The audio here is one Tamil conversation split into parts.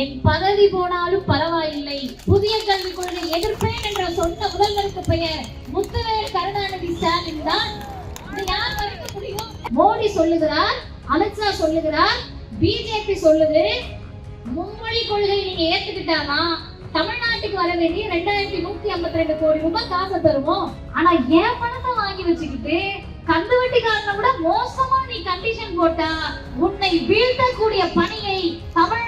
என் பதவி போனாலும் பரவாயில்லை. புதிய கல்விக் கொள்கை எதிர்ப்பேன் என்ற சொன்ன முதல்வருக்கு பெயர் முத்துவேல் கருணாநிதி ஸ்டாலின் தான். யார் மறைக்க முடியும்? மோடி சொல்லுகிறார் அமித்ஷா சொல்லுகிறார் பிஜேபி சொல்லுது. மும்மொழி கொள்கை நீங்க ஏத்துக்கிட்டாமா தமிழ்நாட்டுக்கு வர வேண்டிய ரெண்டாயிரத்தி நூத்தி ஐம்பத்தி ரெண்டு கோடி ரூபாய் காசை தருவோம். ஆனா என் பணத்தை வாங்கி வச்சுக்கிட்டு கந்து வட்டிக்காரனை விட மோசமா நீ கண்டிஷன் போட்டா உன்னை வீழ்த்தக்கூடிய பணியை தமிழ்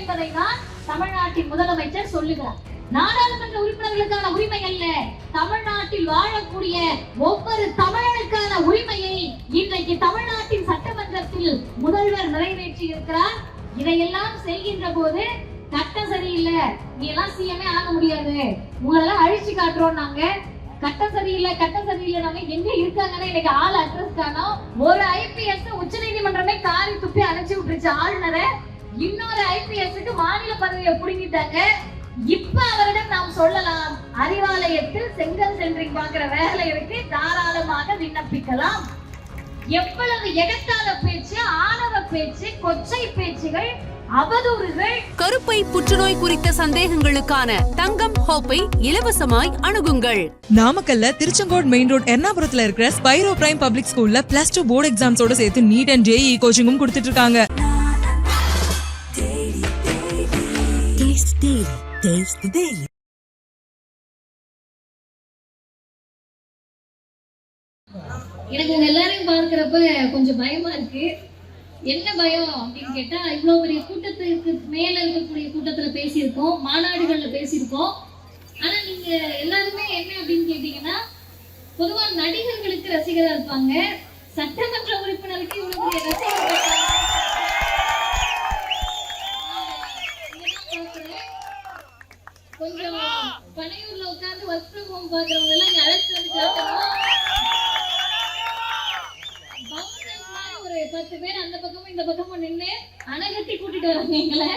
என்பதை தான் தமிழ்நாட்டின் முதலமைச்சர் சொல்லுகிறார். நாடாளுமன்ற உறுப்பினர்களுக்கான உரிமை அல்ல தமிழ்நாட்டில் வாழக்கூடிய ஒவ்வொரு தமிழனுக்கான உரிமையை இன்றைக்கு தமிழ்நாட்டின் சட்டமன்றத்தில் முதல்வர் நிறைவேற்றி இருக்கிறார் இதையெல்லாம் செய்கின்ற போது கட்டம் சரியில்லை. நீ எல்லாம் சிஎம்ஏ ஆக முடியாது. உங்களெல்லாம் அழிச்சு காட்டுறோம் நாங்க. கட்டம் சரியில்லை கட்டம் சரியில்லை நாங்க எங்க இருக்காங்கன்னு இன்னைக்கு ஆள் அட்ரஸ் காணோம். ஒரு ஐபிஎஸ் உச்ச நீதிமன்றமே காரி துப்பி அழைச்சி விட்டுருச்சு ஆளுநரை. இன்னொரு ஐபிஎஸ்க்கு மாநில பதவியை புடுங்கிட்டாங்க. இப்ப அவரிடம் நாம் சொல்லலாம் அறிவாலயத்தில் செங்கல் சென்றிங் பார்க்கிற வேலை இருக்கு தாராளமாக விண்ணப்பிக்கலாம். எவ்வளவு எகத்தால பேச்சு ஆணவ பேச்சு கொச்சை பேச்சுகள் அவதூறுகள். கருப்பை புற்றுநோய் குறித்த சந்தேகங்களுக்கான தங்கம் ஹோப்பை இலவசமாய் அணுகுங்கள். நாமக்கல்ல திருச்செங்கோடு மெயின் ரோட் எர்ணாபுரத்துல இருக்கிற ஸ்பைரோ பிரைம் பப்ளிக் ஸ்கூல்ல பிளஸ் டூ போர்டு எக்ஸாம்ஸோட சேர்த்து நீட் அண்ட் ஜேஇ கோச்சிங்கும் கொடுத்துட்டு இருக்காங்க. Daily. Taste Daily. எனக்கு உங்க எல்லாரையும் பார்க்கிறப்ப கொஞ்சம் பயமா இருக்கு என்ன பயம் அப்படின்னு கேட்டா இவ்வளவு பெரிய கூட்டத்துக்கு மேல இருக்கக்கூடிய கூட்டத்துல பேசியிருக்கோம் மாநாடுகள்ல பேசியிருக்கோம் ஆனா நீங்க எல்லாருமே என்ன அப்படின்னு கேட்டீங்கன்னா பொதுவா நடிகர்களுக்கு ரசிகரா இருப்பாங்க சட்டமன்ற உறுப்பினருக்கு இவ்வளவு பெரிய ரசிகர் கொஞ்சம் பனையூர்ல உட்கார்ந்து ஒர்க் ஃப்ரம் ஹோம் பாக்குறவங்க எல்லாம் இங்க வந்து காட்டணும் ஒரு பத்து பேர் அந்த பக்கமும் இந்த பக்கமும் நின்று அணைகட்டி கூட்டிட்டு வராங்க எங்களை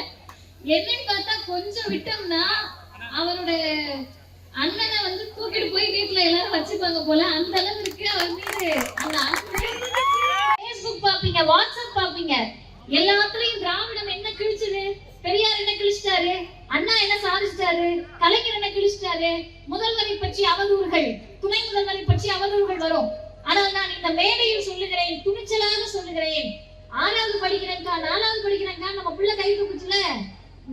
என்னன்னு பார்த்தா கொஞ்சம் விட்டோம்னா அவரோட அண்ணனை வந்து தூக்கிட்டு போய் வீட்டுல எல்லாரும் வச்சுப்பாங்க போல. அந்த அளவுக்கு வந்து அந்த ஃபேஸ்புக் பாப்பீங்க வாட்ஸ்அப் பாப்பீங்க எல்லாத்துலயும் திராவிடம் என்ன கிழிச்சது? பெரியார் என்ன கிழிச்சிட்டாரு? அண்ணா என்ன சாதிச்சிட்டாரு? கலைஞர் என்ன கிழிச்சிட்டாரு? முதல்வரை பற்றி அவதூறுகள் துணை முதல்வரை பற்றி அவதூறுகள் வரும். ஆனால் நான் இந்த மேடையில் சொல்லுகிறேன் துணிச்சலாக சொல்லுகிறேன். ஆறாவது படிக்கிறேன்க்கா நாலாவது படிக்கிறேன்க்கா நம்ம பிள்ளை கை தூக்குச்சுல?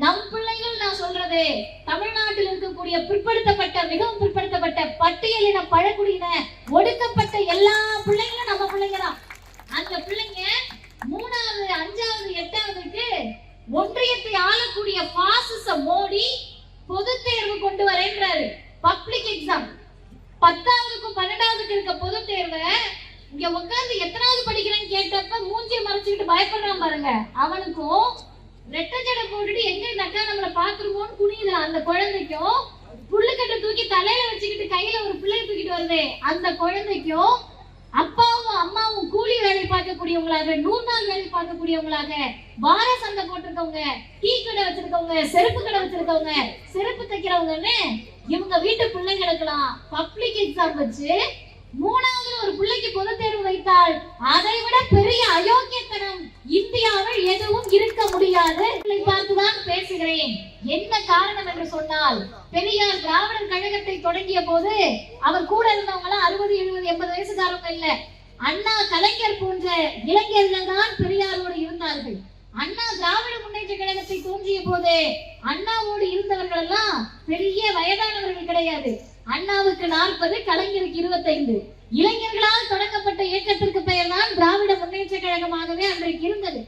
நம் பிள்ளைகள் நான் சொல்றது தமிழ்நாட்டில் இருக்கக்கூடிய பிற்படுத்தப்பட்ட மிகவும் பிற்படுத்தப்பட்ட பட்டியலின பழங்குடியின ஒடுக்கப்பட்ட எல்லா பிள்ளைங்களும் நம்ம பிள்ளைங்க தான். அந்த பிள்ளைங்க மூணாவது அஞ்சாவது எட்டாவதுக்கு ஒன்றியத்தை ஆளக்கூடிய பாசிச மோடி பொது தேர்வு கொண்டு வரேன்றாரு. பப்ளிக் எக்ஸாம் பத்தாவதுக்கும் பன்னெண்டாவதுக்கு இருக்க பொது தேர்வை இங்க உட்கார்ந்து எத்தனாவது படிக்கிறேன்னு கேட்டப்ப மூஞ்சிய மறைச்சுக்கிட்டு பயப்படுறான் பாருங்க. அவனுக்கும் ரெட்டை ஜடை போட்டுட்டு எங்க இந்த அக்கா நம்மள பாத்துருவோம்னு குனியுதுல அந்த குழந்தைக்கும் புல்லுக்கட்டை தூக்கி தலையில வச்சுக்கிட்டு கையில ஒரு பிள்ளைய தூக்கிட்டு வருது. அந்த குழந்தைக்கும் அப்பாவும் அம்மாவும் கூலி வேலை பார்க்கக்கூடியவங்களாக நூறு நாள் வேலை பார்க்கக்கூடியவங்களாக வார சந்தை போட்டிருக்கவங்க டீ கடை வச்சிருக்கவங்க செருப்பு கடை வச்சிருக்கவங்க செருப்பு தைக்கிறவங்கன்னு இவங்க வீட்டு பிள்ளைங்களுக்கெல்லாம் பப்ளிக் எக்ஸாம் வச்சு மூணாவது ஒரு பிள்ளைக்கு பொது தேர்வு வைத்தால் அதை விட பெரிய அயோக்கியத்தனம் இந்தியாவில் எதுவும் இருக்க முடியாது. பார்த்துதான் பேசுகிறேன். என்ன காரணம் என்று சொன்னால் பெரியார் திராவிடர் கழகத்தை தொடங்கிய போது அவர் கூட இருந்தவங்க எல்லாம் அறுபது எழுபது எண்பது வயசுக்காரவங்க இல்ல. அண்ணா கலைஞர் போன்ற இளைஞர்கள் தான் பெரியாரோடு இருந்தார்கள். அண்ணா திராவிட முன்னேற்ற கழகத்தை தோன்றிய போது அண்ணாவோடு இருந்தவர்கள் எல்லாம் பெரிய வயதானவர்கள் கிடையாது. அண்ணாவுக்கு நாற்பது கலைஞருக்கு இருபத்தைந்து. இளைஞர்களால் தொடங்கப்பட்ட இயக்கத்திற்கு பெயர் தான் திராவிட முன்னேற்ற கழகமாகவே அன்றைக்கு இருந்தது.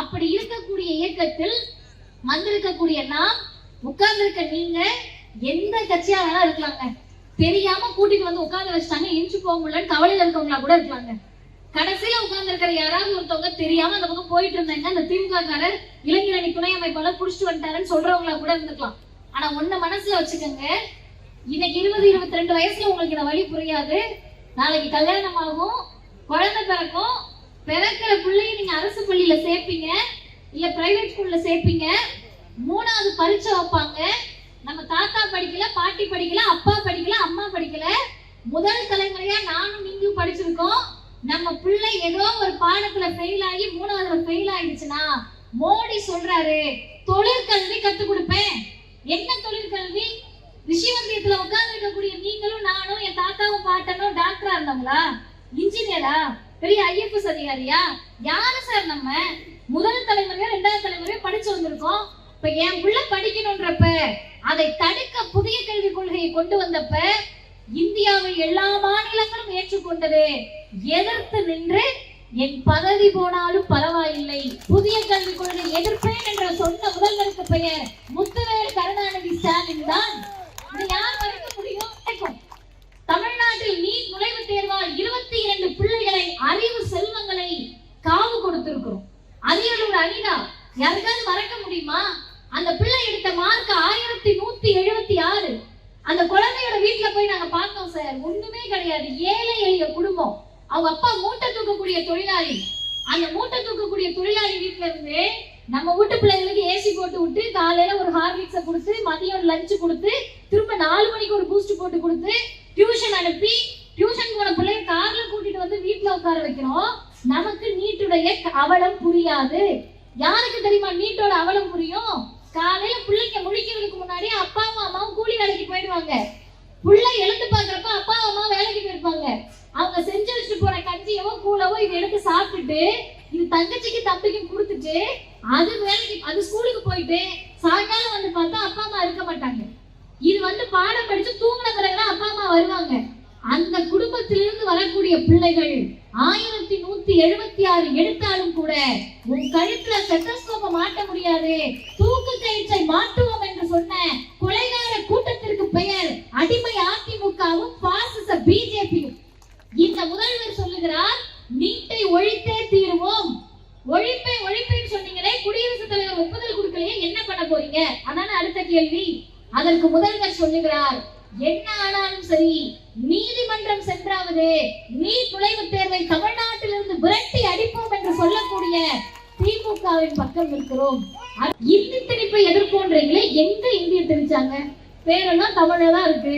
அப்படி இருக்கக்கூடிய இயக்கத்தில் வந்திருக்கக்கூடிய நாம் உட்கார்ந்திருக்க நீங்க எந்த கட்சியா வேணா இருக்கலாங்க? தெரியாம கூட்டிட்டு வந்து உட்கார்ந்து வச்சுட்டாங்க இன்ச்சு போக முடியலன்னு கவலையில இருக்கவங்களா கூட இருக்கலாங்க. கடைசியில உட்கார்ந்து இருக்கிற யாராவது ஒருத்தவங்க தெரியாம அந்த பக்கம் போயிட்டு இருந்தாங்க அந்த திமுக காரர் இளைஞரணி துணை அமைப்பாளர் புடிச்சிட்டு வந்துட்டாருன்னு சொல்றவங்களா கூட இருந்துக்கலாம் ஆனா ஒண்ணு மனசுல வச்சுக்கோங்க இன்னைக்கு இருபது இருபத்தி ரெண்டு வயசுல உங்களுக்கு இந்த வழி புரியாது. நாளைக்கு கல்யாணம் ஆகும் குழந்தை பிறக்கும் பிறக்கிற பிள்ளைய நீங்க அரசு பள்ளியில சேர்ப்பீங்க இல்ல பிரைவேட் ஸ்கூல்ல சேர்ப்பீங்க மூணாவது பரீட்சை வைப்பாங்க. நம்ம தாத்தா படிக்கல பாட்டி படிக்கல அப்பா படிக்கல அம்மா படிக்கல. முதல் தலைமுறையா நானும் நீங்களும் படிச்சிருக்கோம். நம்ம பிள்ளை ஏதோ ஒரு பாடத்துல ஃபெயில் ஆகி மூணாவதுல ஃபெயில் ஆயிடுச்சுன்னா மோடி சொல்றாரு தொழிற்கல்வி கத்துக் கொடுப்பேன். என்ன தொழிற்கல்வி? ரிஷிவந்தியத்துல உட்கார்ந்து இருக்கக்கூடிய நீங்களும் நானும் என் தாத்தாவும் பாட்டனும் டாக்டரா இருந்தவங்களா இன்ஜினியரா பெரிய ஐஎஃப்எஸ் அதிகாரியா? யாரு சார் நம்ம? முதல் தலைமுறையோ ரெண்டாவது தலைமுறையா படிச்சு வந்திருக்கோம். இப்ப என் உள்ள படிக்கணும்ன்றப்ப அதை தடுக்க புதிய கல்விக் கொள்கையை கொண்டு வந்தப்ப இந்தியாவில் எல்லா மாநிலங்களும் ஏற்றுக்கொண்டது. எதிர்த்து நின்று என் பதவி போனாலும் பரவாயில்லை. புதிய கல்விக் கொள்கை எதிர்ப்பேன் என்ற சொன்ன முதல்வருக்கு பெயர் முத்துவேல் கருணாநிதி ஸ்டாலின் தான். யார் மறுக்க முடியும்? தமிழ்நாட்டில் நீட் நுழைவுத் தேர்வால் இருபத்தி இரண்டு பிள்ளைகளை அறிவு செல்வங்களை காவு கொடுத்திருக்கிறோம். அரியலூர் அனிதா யாருக்காவது மறக்க முடியுமா? அந்த பிள்ளை எடுத்த மார்க் ஆயிரத்தி நூத்தி எழுபத்தி ஆறு. அந்த குழந்தையோட வீட்டுல போய் நாங்க பார்த்தோம் சார் ஒண்ணுமே கிடையாது. ஏழை எளிய குடும்பம். அவங்க அப்பா மூட்டை தூக்கக்கூடிய தொழிலாளி. அந்த மூட்டை தூக்கக்கூடிய தொழிலாளி வீட்டுல இருந்து நம்ம வீட்டு பிள்ளைங்களுக்கு ஏசி போட்டு விட்டு காலையில ஒரு ஹார்லிக்ஸை கொடுத்து மதியம் லஞ்ச் கொடுத்து திரும்ப நாலு மணிக்கு ஒரு பூஸ்ட் போட்டு கொடுத்து டியூஷன் அனுப்பி டியூஷன் போன பிள்ளைய கார்ல கூட்டிட்டு வந்து வீட்டுல உட்கார வைக்கிறோம். நமக்கு நீட்டுடைய அவலம் புரியாது. யாருக்கு தெரியுமா நீட்டோட அவலம் புரியும்? காலையில பிள்ளைங்க முழிக்கிறதுக்கு முன்னாடி அப்பாவும் அம்மாவும் கூலி வேலைக்கு போயிடுவாங்க. புள்ள எழுந்து பாக்குறப்ப அப்பா அம்மா வேலைக்கு போயிருப்பாங்க. அவங்க செஞ்சு வச்சுட்டு போற கஞ்சியவோ கூழவோ இதை எடுத்து சாப்பிட்டுட்டு என் தங்கச்சிக்கு தம்பிக்கும் கொடுத்துட்டு அது வேலைக்கு அது ஸ்கூலுக்கு போயிட்டு சாயங்காலம் வந்து பார்த்தா அப்பா அம்மா இருக்க மாட்டாங்க. இது வந்து பாடம் படிச்சு தூங்கின பிறகுதான் அப்பா அம்மா வருவாங்க. அந்த குடும்பத்திலிருந்து வரக்கூடிய பிள்ளைகள் ஆயிரத்தி நூத்தி எழுபத்தி ஆறு எடுத்தாலும் கூட உன் கழுத்துல ஸ்டெத்தஸ்கோப்ப மாட்ட முடியாது. தூக்கு கயிற்றை மாட்டுவோம் என்று சொன்ன கொலைகார கூட்டத்திற்கு பெயர் அடிமை அதிமுகவும் பாசிச பிஜேபியும். இந்த முதல்வர் சொல்லுகிறார் நீட்டை ஒழித்து ஒழிப்பை ஒழிப்பைன்னு சொன்னீங்களே குடியரசுத் தலைவர் ஒப்புதல் கொடுக்கலையே என்ன பண்ண போறீங்க? அதான அடுத்த கேள்வி. அதற்கு முதல்வர் சொல்லுகிறார் என்ன ஆனாலும் சரி நீதிமன்றம் சென்றாவது நீட் நுழைவுத் தேர்வை தமிழ்நாட்டிலிருந்து விரட்டி அடிப்போம் என்று சொல்லக்கூடிய திமுகவின் பக்கம் இருக்கிறோம் இந்தி திணிப்பை எதிர்ப்போன்றீங்களே எங்க இந்திய திணிச்சாங்க? பேரெல்லாம் தமிழ்ல தான் இருக்கு.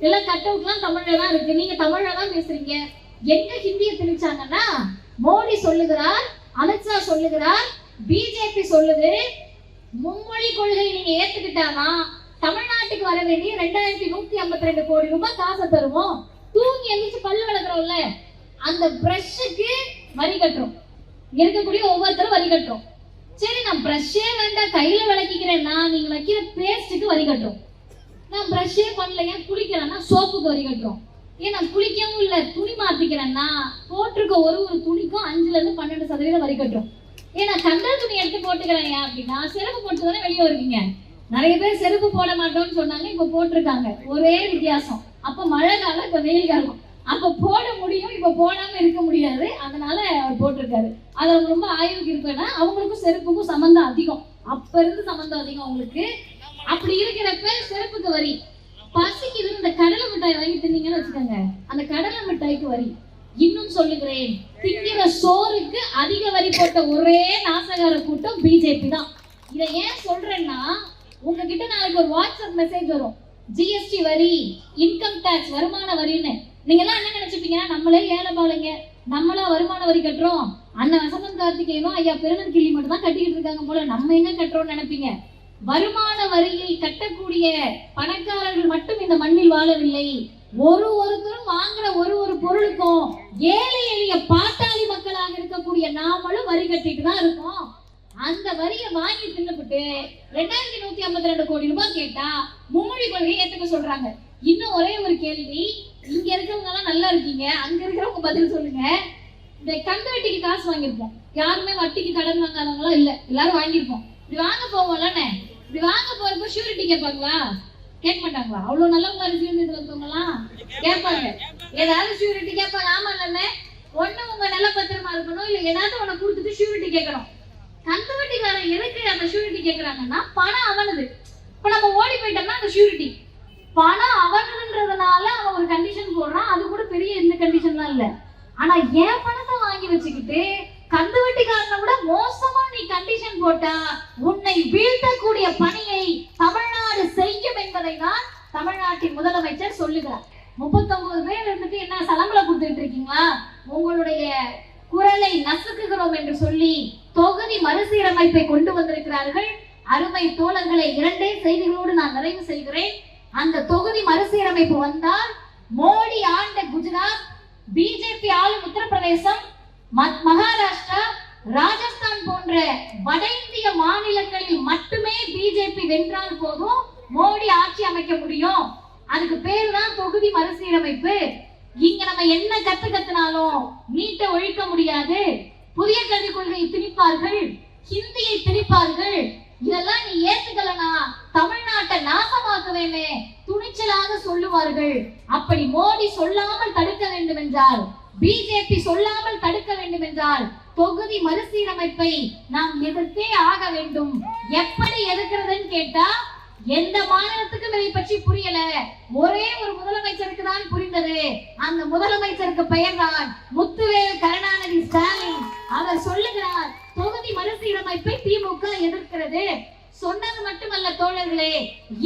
எல்லாம் கட் அவுட்லாம் தமிழ்ல தான் இருக்கு. நீங்க தமிழ்ல தான் பேசுறீங்க. எங்க ஹிந்திய திணிச்சாங்கன்னா மோடி சொல்லுகிறார் அமித்ஷா சொல்லுகிறார் பிஜேபி சொல்லுது மும்மொழி கொள்கை நீங்க ஏத்துக்கிட்டாதான் தமிழ்நாட்டுக்கு வர வேண்டிய ரெண்டாயிரத்தி நூத்தி ஐம்பத்தி ரெண்டு கோடி ரூபாய் காசை தருவோம். தூங்கி எந்திரிச்சு பல்லு விளக்குறோம்ல அந்த பிரஷ்ஷுக்கு வரி கட்டுறோம். இருக்கக்கூடிய ஒவ்வொருத்தரும் வரி கட்டுறோம். சரி நான் பிரஷ்ஷே வேண்டாம் கையில விளக்கிக்கிறேன்னா நீங்க வைக்கிற பேஸ்ட்டுக்கு வரி கட்டுறோம். நான் பிரஷ்ஷே பண்ணல ஏன் குளிக்கிறேன்னா சோப்புக்கு வரி கட்டுறோம். ஏன் நான் குளிக்கவும் இல்லை. துணி மாத்திக்கிறேன்னா போட்டிருக்க ஒரு ஒரு துணிக்கும் அஞ்சுல இருந்து பன்னெண்டு சதவீதம் வரி கட்டும். ஏன் நான் கண்டல் துணி எடுத்து போட்டுக்கிறேன் ஏன் அப்படின்னா செருப்பு போட்டு தானே வெளியே வருவீங்க. நிறைய பேர் செருப்பு போட மாட்டோம்னு சொன்னாங்க இப்ப போட்டிருக்காங்க. ஒரே வித்தியாசம். அப்ப மழை காலம் இப்ப வெயில் காலம். அப்ப போட முடியும் இப்ப போடாம இருக்க முடியாது. அதனால அவர் போட்டிருக்காரு. அது அவங்க ரொம்ப ஆய்வுக்கு இருப்பேன்னா அவங்களுக்கும் செருப்புக்கும் சம்மந்தம் அதிகம். அப்ப இருந்து சம்மந்தம் அதிகம் அவங்களுக்கு. அப்படி இருக்கிறப்ப செருப்புக்கு வரி. பசிக்குது இந்த கடலை மிட்டாய் வாங்கி தின்னீங்கன்னு வச்சுக்கோங்க. அந்த கடலை மிட்டாய்க்கு வரி. இன்னும் சொல்லுகிறேன். திங்கிற சோறுக்கு அதிக வரி போட்ட ஒரே நாசகார கூட்டம் பிஜேபி தான். இதை ஏன் சொல்றேன்னா உங்ககிட்ட நாளைக்கு ஒரு வாட்ஸ்அப் மெசேஜ் வரும். ஜிஎஸ்டி வரி இன்கம் டேக்ஸ் வருமான வரின்னு. நீங்க எல்லாம் என்ன நினைச்சுப்பீங்கன்னா நம்மளே ஏழை பாளைங்க நம்மளா வருமான வரி கட்டுறோம். அண்ணன் வசந்தன் கார்த்திகேயனும் ஐயா பெருநன் கிள்ளி மட்டும் தான் கட்டிக்கிட்டு இருக்காங்க போல. நம்ம எங்க கட்டுறோம்னு நினைப்பீங்க? வருமான வரியை கட்டக்கூடிய பணக்காரர்கள் மட்டும் இந்த மண்ணில் வாழவில்லை. ஒரு ஒருத்தரும் வாங்குற ஒரு ஒரு பொருளுக்கும் ஏழை எளிய பாட்டாளி மக்களாக இருக்கக்கூடிய நாமளும் வரி கட்டிட்டு தான் இருக்கோம். அந்த வரியை வாங்கி தின்னுபிட்டு ரெண்டாயிரத்தி நூத்தி ஐம்பத்தி ரெண்டு கோடி ரூபாய் கேட்டா மும்மொழி கொள்கையை ஏத்துக்க சொல்றாங்க. இன்னும் ஒரே ஒரு கேள்வி இங்க இருக்கிறவங்க எல்லாம் நல்லா இருக்கீங்க அங்க இருக்கிறவங்க பதில் சொல்லுங்க. இந்த கந்து வட்டிக்கு காசு வாங்கியிருப்போம். யாருமே வட்டிக்கு கடன் வாங்காதவங்களாம் இல்ல எல்லாரும் வாங்கியிருப்போம். இப்படி வாங்க போவோம்லண்ணே இப்படி வாங்க போறப்ப ஷூரிட்டி கேட்பாங்களா? கேட்க மாட்டாங்களா அவ்வளவு நல்லவங்க அரசியல் இதுல இருக்கவங்களாம் கேட்பாங்க. ஏதாவது ஷூரிட்டி கேட்பாங்க. ஆமா இல்லைண்ணே ஒண்ணு உங்க நல்ல பத்திரமா இருக்கணும் இல்ல ஏதாவது உனக்கு கொடுத்துட்டு ஷூரிட்டி கேட்கணும். கந்து வட்டிக்காரன் எதுக்கு அந்த ஷூரிட்டி கேட்கறாங்கன்னா பணம் அவனது. இப்ப நம்ம ஓடி போயிட்டோம்னா அந்த ஷூரிட்டி பணம் அவனதுன்றதுனால அவன் ஒரு கண்டிஷன் போடுறான். அது கூட பெரிய எந்த கண்டிஷன்லாம் இல்ல. ஆனா என் பணத்தை வாங்கி வச்சுக்கிட்டு கந்து வட்டிக்காரன விட மோசமா நீ கண்டிஷன் போட்டா உன்னை வீழ்த்தக்கூடிய பணியை தமிழ்நாடு செய்யும் என்பதை தான் தமிழ்நாட்டின் முதலமைச்சர் சொல்லுகிறார். முப்பத்தொன்பது பேர் இருந்துட்டு என்ன சலங்களை கொடுத்துட்டு இருக்கீங்களா? உங்களுடைய குரலை நசுக்குகிறோம் என்று சொல்லி தொகுதி மறுசீரமைப்பை கொண்டு வந்திருக்கிறார்கள். அருமை தோழர்களை இரண்டே செய்திகளோடு நான் நிறைவு செய்கிறேன். அந்த தொகுதி மறுசீரமைப்பு வந்தால் மோடி ஆண்ட குஜராத் பிஜேபி ஆளும் உத்தரப்பிரதேசம் மகாராஷ்டிரா ராஜஸ்தான் போன்ற வட இந்திய மாநிலங்களில் மட்டுமே பிஜேபி வென்றால் போதும் மோடி ஆட்சி அமைக்க முடியும். அதுக்கு பேருதான் தொகுதி மறுசீரமைப்பு. இங்க நம்ம என்ன கத்து கத்துனாலும் நீட்டை ஒழிக்க முடியாது. புதிய கல்விக் கொள்கையை திணிப்பார்கள் ஹிந்தியை திணிப்பார்கள். இதெல்லாம் நீ ஏத்துக்கலனா தமிழ்நாட்டை நாசமாக்குவேனே துணிச்சலாக சொல்லுவார்கள். அப்படி மோடி சொல்லாமல் தடுக்க வேண்டும் என்றால் பிஜேபி சொல்லாமல் தடுக்க வேண்டும் என்றால் தொகுதி மறுசீரமைப்பை நாம் எதிர்த்தே ஆக வேண்டும். எப்படி எதிர்க்கிறதுன்னு கேட்டா எந்த மாநிலத்துக்கும் இதை பற்றி புரியல. ஒரே ஒரு முதலமைச்சருக்கு தான் புரிந்தது. அந்த முதலமைச்சருக்கு பெயர் தான் முத்துவேல் கருணாநிதி ஸ்டாலின். அவர் சொல்லுகிறார் தொகுதி மறுசீரமைப்பை திமுக எதிர்க்கிறது. சொன்னது மட்டுமல்ல தோழர்களே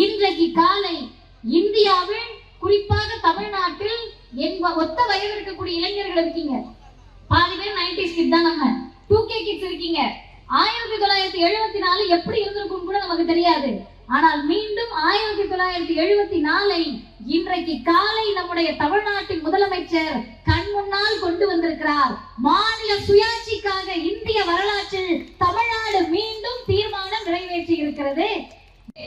இன்றைக்கு காலை இந்தியாவில் குறிப்பாக தமிழ்நாட்டில் என் ஒத்த வயது இருக்கக்கூடிய இளைஞர்கள் இருக்கீங்க. பாதி பேர் நைன்டிஸ் கிட் தான் நம்ம டூ கே கிட்ஸ் இருக்கீங்க. ஆயிரத்தி தொள்ளாயிரத்தி எழுபத்தி நாலு எப்படி இருந்திருக்கும் கூட நமக்கு தெரியாது. ஆனால் மீண்டும் ஆயிரத்தி தொள்ளாயிரத்தி எழுபத்தி நாலை இன்றைக்கு காலை நம்முடைய தமிழ்நாட்டின் முதலமைச்சர் கண் முன்னால் கொண்டு வந்திருக்கிறார். மாநில சுயாட்சிக்காக இந்திய வரலாற்றில் தமிழ்நாடு மீண்டும் தீர்மானம் நிறைவேற்றி இருக்கிறது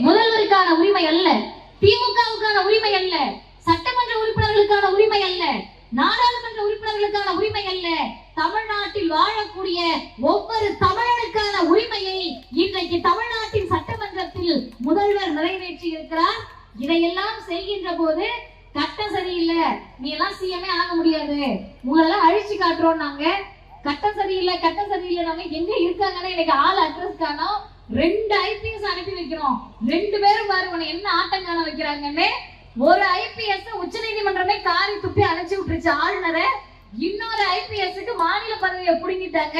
முதல்வருக்கான உரிமை அல்ல திமுகவுக்கான உரிமை அல்ல உறுப்பினர்களுக்கான உரிமை அல்ல. நாடாளுமன்ற உறுப்பினர்களுக்கான உரிமை அல்ல. தமிழ்நாட்டில் வாழக்கூடிய ஒவ்வொரு தமிழனுக்கான உரிமையை இன்றைக்கு தமிழ்நாட்டின் சட்டமன்றத்தில் முதல்வர் நிறைவேற்றி இருக்கிறார். இதையெல்லாம் செய்கின்ற போது கட்டம் சரியில்லை. நீ எல்லாம் சிஎம்ஏ ஆக முடியாது. உங்களெல்லாம் அழிச்சு காட்டுறோம் நாங்க. கட்டம் சரியில்லை கட்டம் சரியில்லை நாங்க எங்க இருக்காங்கன்னு எனக்கு ஆள் அட்ரஸ் காணோம். ரெண்டு ஐபிஎஸ் அனுப்பி வைக்கிறோம். ரெண்டு பேரும் பாரு என்ன ஆட்டங்கான வைக்கிறாங்கன்னு. ஒரு ஐபிஎஸ் உச்ச நீதிமன்றமே காரி துப்பி அழைச்சு விட்டுருச்சு. ஆளுநரை இன்னொரு ஐபிஎஸ்க்கு மாநில பதவியை புடுங்கிட்டாங்க.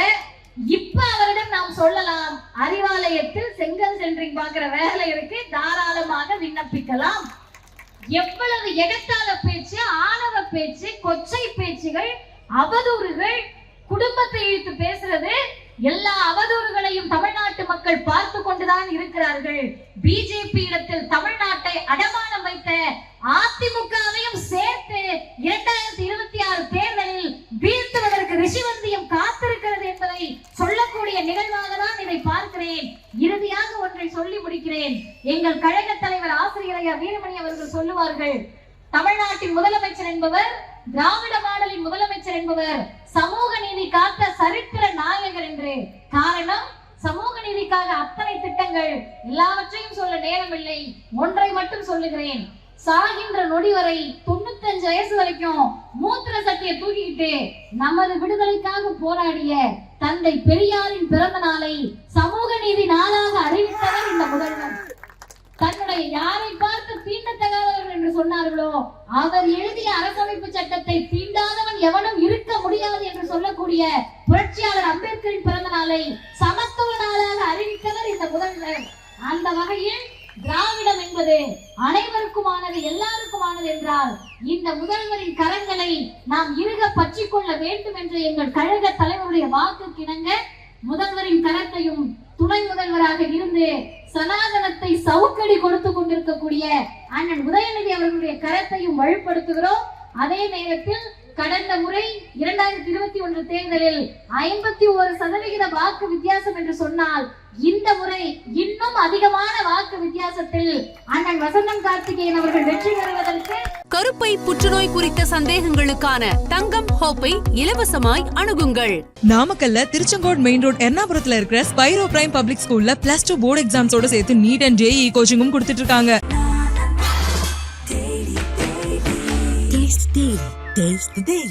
இப்ப அவரிடம் நாம் சொல்லலாம் அறிவாலயத்தில் செங்கல் சென்றிங் பாக்குற வேலை இருக்கு தாராளமாக விண்ணப்பிக்கலாம். எவ்வளவு எகத்தால பேச்சு ஆணவ பேச்சு கொச்சை பேச்சுகள் அவதூறுகள் குடும்பத்தை இழுத்து பேசுறது எல்லா அவதூறுகளையும் தமிழ்நாட்டு மக்கள் பார்த்து கொண்டுதான் இருக்கிறார்கள். பிஜேபி இடத்தில் தமிழ்நாட்டை அடமானம் வைத்த அதிமுகவையும் சேர்த்து இரண்டாயிரத்தி இருபத்தி ஆறு தேர்தலில் வீழ்த்துவதற்கு ரிஷிவந்தியம் காத்திருக்கிறது என்பதை சொல்லக்கூடிய நிகழ்வாக தான் இதை பார்க்கிறேன். இறுதியாக ஒன்றை சொல்லி முடிக்கிறேன். எங்கள் கழக தலைவர் ஆசிரியர் வீரமணி அவர்கள் சொல்லுவார்கள் தமிழ்நாட்டின் முதலமைச்சர் என்பவர் திராவிட மாடலின் முதலமைச்சர் என்பவர் சமூக நீதி காத்த சரித்திர காரணம் சமூக நீதிக்காக அத்தனை திட்டங்கள் எல்லாவற்றையும் சொல்ல நேரமில்லை. ஒன்றை மட்டும் சொல்லுகிறேன். சாகின்ற நொடி வரை தொண்ணூத்தஞ்சு வயசு வரைக்கும் மூத்திர சட்டியை தூக்கிக்கிட்டு நமது விடுதலைக்காக போராடிய தந்தை பெரியாரின் பிறந்த நாளை சமூக நீதி நாளாக அறிவித்தவர் இந்த முதல்வர். தன்னுடைய யாரை பார்த்து தீண்டத்தகாதவர்கள் என்று சொன்னார்களோ அவர் எழுதிய அரசமைப்பு சட்டத்தை தீண்டாதவன் எவனும் இருக்க முடியாது என்று சொல்லக்கூடிய புரட்சியாளர் அம்பேத்கரின் பிறந்த நாளை சமத்துவ நாளாக அறிவித்தவர் இந்த முதல்வர். அந்த வகையில் திராவிடம் என்பது அனைவருக்குமானது எல்லாருக்குமானது என்றால் இந்த முதல்வரின் கரங்களை நாம் இறுக பற்றிக் கொள்ள வேண்டும் என்று எங்கள் கழக தலைவருடைய வாக்கு கிணங்க முதல்வரின் கரத்தையும் துணை முதல்வராக இருந்து சனாதனத்தை சவுக்கடி கொடுத்து கொண்டிருக்கக்கூடிய அண்ணன் உதயநிதி அவர்களுடைய கரத்தையும் வலுப்படுத்துகிறோம். அதே நேரத்தில் கடந்த முறை இரண்டாயிரத்தி இருபத்தி ஒன்று தேர்தலில் ஐம்பத்தி ஒரு சதவிகித வாக்கு வித்தியாசம் என்று சொன்னால் இந்த முறை இன்னும் அதிகமான வாக்கு வித்தியாசத்தில் அண்ணன் வசந்தம் கார்த்திகேயன் அவர்கள் வெற்றி பெறுவதற்கு கருப்பை புற்றுநோய் குறித்த சந்தேகங்களுக்கான தங்கம் ஹோப்பை இலவசமாய் அணுகுங்கள். நாமக்கல்ல திருச்செங்கோடு மெயின் ரோட் எர்ணாபுரத்துல இருக்கிற ஸ்பைரோ பிரைம் பப்ளிக் ஸ்கூல்ல பிளஸ் டூ போர்டு எக்ஸாம்ஸோட சேர்த்து நீட் அண்ட் ஜேஇ கோச்சிங்கும் கொடுத்துட்டு இருக்காங்க. days today.